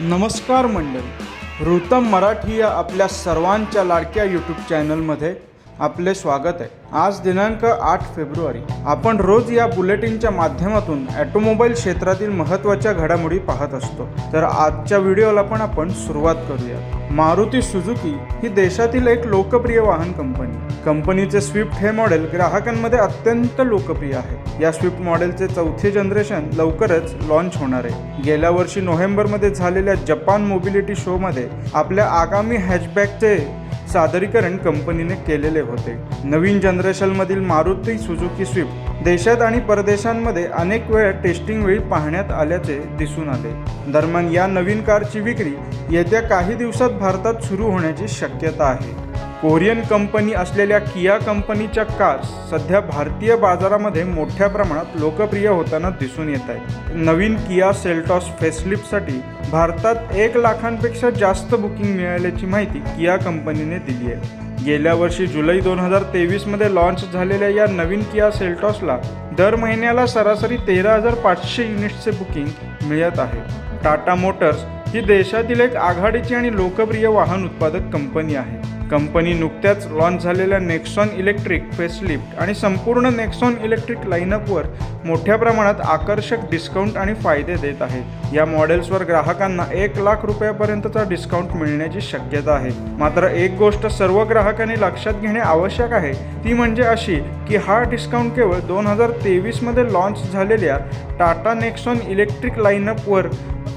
नमस्कार मंडळी ऋतम मराठी या आपल्या सर्वांच्या लाडक्या यूट्यूब चॅनलमध्ये आपले स्वागत आहे. आज दिनांक आठ फेब्रुवारी. आपण रोज या बुलेटिनच्या माध्यमातून ॲटोमोबाईल क्षेत्रातील महत्त्वाच्या घडामोडी पाहत असतो. तर आजच्या व्हिडिओला पण आपण सुरुवात करूया. मारुती सुझुकी ही देशातील एक लोकप्रिय वाहन कंपनी. कंपनीचे स्विफ्ट हे मॉडेल ग्राहकांमध्ये अत्यंत लोकप्रिय आहे. या स्विफ्ट मॉडेलचे चौथे जनरेशन लवकरच लॉन्च होणार आहे. गेल्या वर्षी नोव्हेंबरमध्ये झालेल्या जपान मोबिलिटी शोमध्ये आपल्या आगामी हॅचबॅकचे सादरीकरण कंपनीने केलेले होते. नवीन जनरेशनमधील मारुती सुझुकी स्विफ्ट देशात आणि परदेशांमध्ये अनेक वेळा टेस्टिंग वेळी पाहण्यात आल्याचे दिसून आले. दरम्यान या नवीन कारची विक्री येत्या काही दिवसात भारतात सुरू होण्याची शक्यता आहे. कोरियन कंपनी असलेल्या किया कंपनीच्या कार्स सध्या भारतीय बाजारामध्ये मोठ्या प्रमाणात लोकप्रिय होताना दिसून येत आहे नवीन किया सेल्टॉस फेसलिफ्टसाठी भारतात एक लाखांपेक्षा जास्त बुकिंग मिळाल्याची माहिती किया कंपनीने दिली आहे. गेल्या वर्षी जुलै दोन हजार तेवीसमध्ये लॉन्च झालेल्या या नवीन किया सेल्टॉसला दर महिन्याला सरासरी तेरा हजार पाचशे युनिट्सचे बुकिंग मिळत आहे. टाटा मोटर्स ही देशातील एक आघाडीची आणि लोकप्रिय वाहन उत्पादक कंपनी आहे. कंपनी नुकत्याच लॉन्च झालेल्या नेक्सॉन इलेक्ट्रिक फेसलिफ्ट आणि संपूर्ण नेक्सॉन इलेक्ट्रिक लाईनअपवर मोठ्या प्रमाणात आकर्षक डिस्काउंट आणि फायदे देत आहे. या मॉडेल्सवर ग्राहकांना एक लाख रुपयापर्यंतचा डिस्काउंट मिळण्याची शक्यता आहे. मात्र एक गोष्ट सर्व ग्राहकांनी लक्षात घेणे आवश्यक आहे ती म्हणजे अशी की हा डिस्काउंट केवळ दोन हजार तेवीसमध्ये लॉन्च झालेल्या टाटा नेक्सॉन इलेक्ट्रिक लाईनअपवर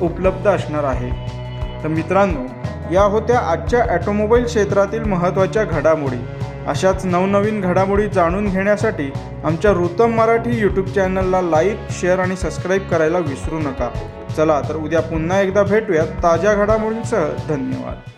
उपलब्ध असणार आहे. तर मित्रांनो या होत्या आजच्या ॲटोमोबाईल क्षेत्रातील महत्त्वाच्या घडामोडी. अशाच नवनवीन घडामोडी जाणून घेण्यासाठी आमच्या ऋतम मराठी यूट्यूब चॅनलला लाईक शेअर आणि सबस्क्राईब करायला विसरू नका. चला तर उद्या पुन्हा एकदा भेटूयात ताज्या घडामोडींसह. धन्यवाद.